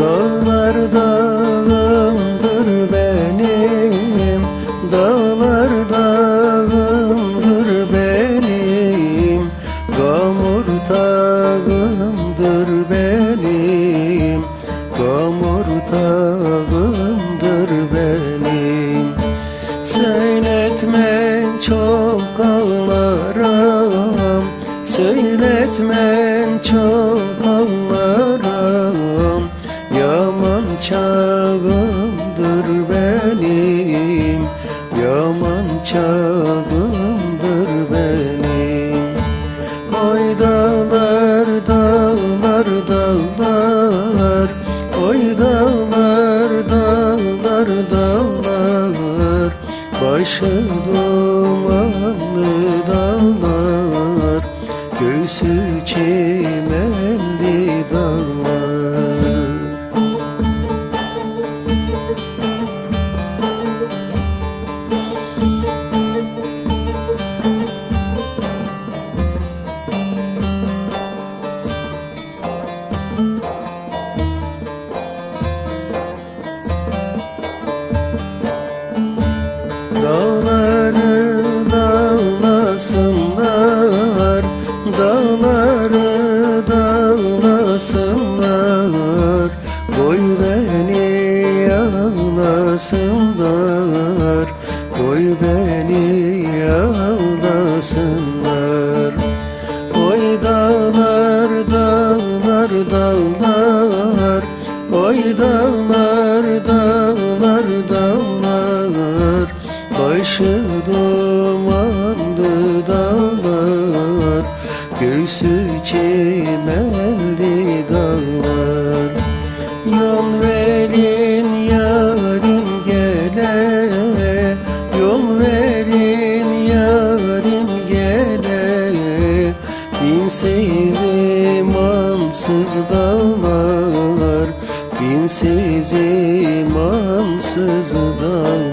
Dağlar dağımdır benim Dağlar dağımdır benim. Gamur tağımdır benim Gamur tağımdır benim. Söyletme çok ağlarım Söyletme çok ağlarım çağımdır benim Yaman çağımdır benim. Oy dağlar dağlar dağlar Oy dağlar dağlar. Dağlar Başı dumanlı dağlar Göğsü çimenli Dağları dağlasınlar Dağları dağlasınlar Koy beni ağlasınlar Koy beni ağlasınlar Oy dağlar dağlar dağlar Oy dağlar dağlar Başı dumanlı dağlar Göğsü çimenli dağlar. Yol verin yarim gele Yol verin yarim gele. Dinsiz imansız dağlar Dinsiz imansız dağlar